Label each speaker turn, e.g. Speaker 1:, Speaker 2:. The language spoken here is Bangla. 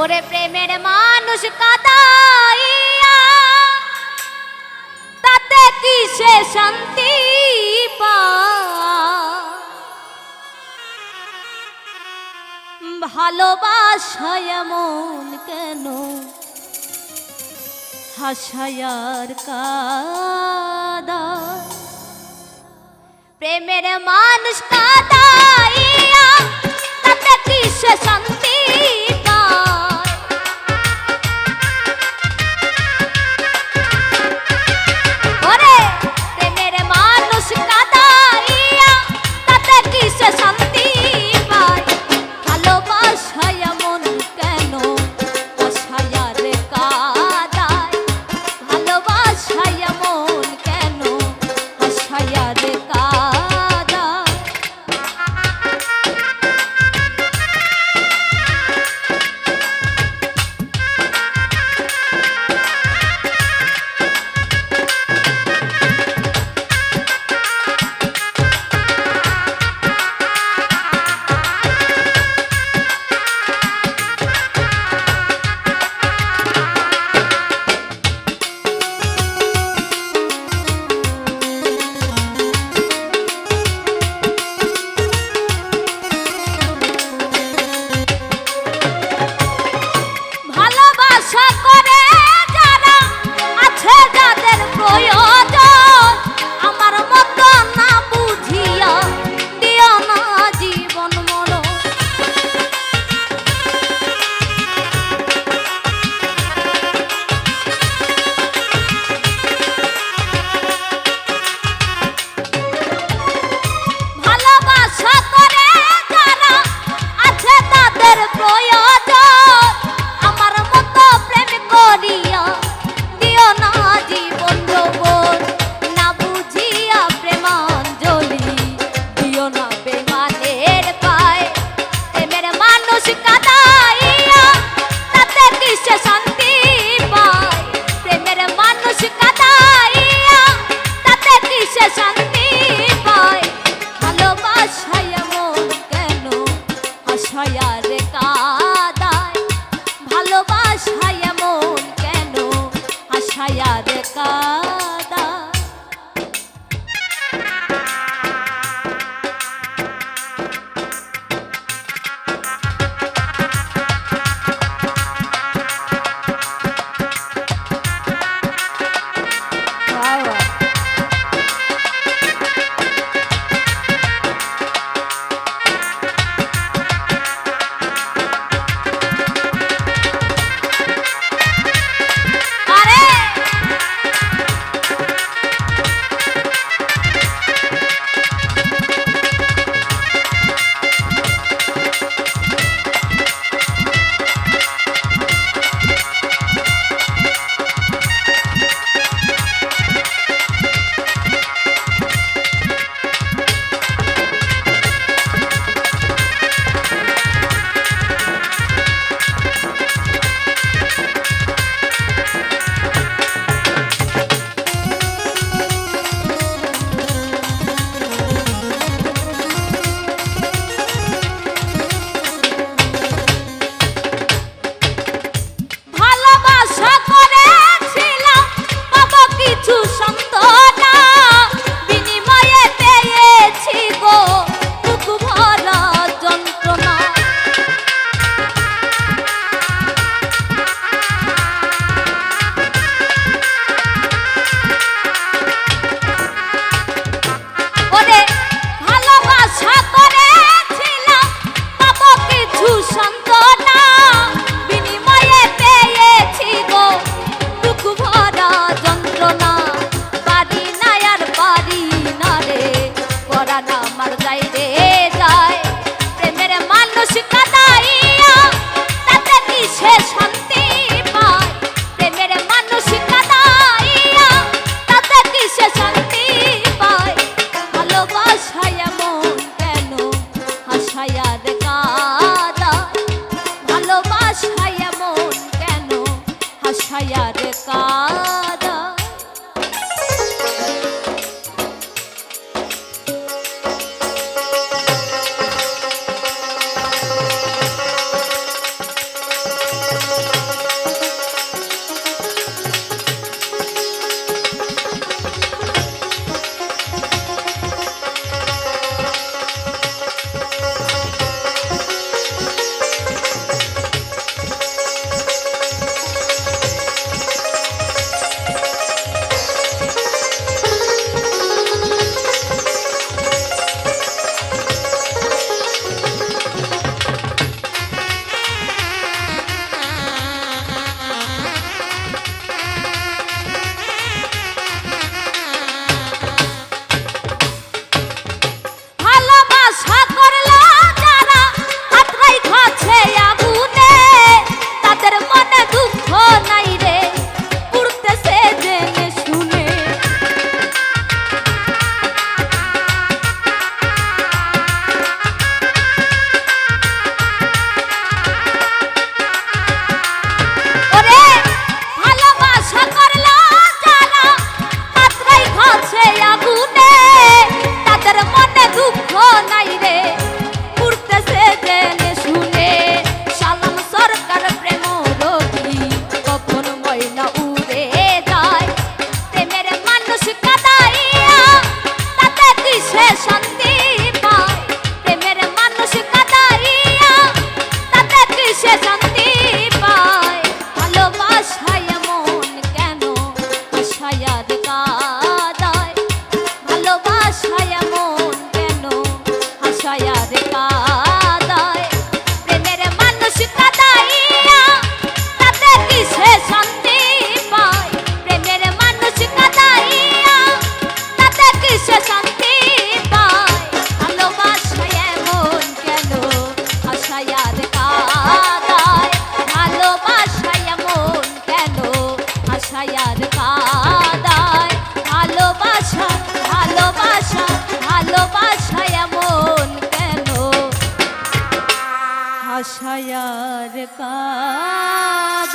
Speaker 1: ওরে প্রেমের মানুষ কাদাইয়া, তাতে কি সে শান্তি ভালোবাসায় এমন কেন? হাসায়ার কাদা। প্রেমের মানুষ কাদাইয়া, তাতে কি সে শান্তি ছায়া দেখা ব্যথায় আর ভালোবাসা ভালোবাসা ভালোবাসায় এমন কেন? হাসায় আর কাদায়।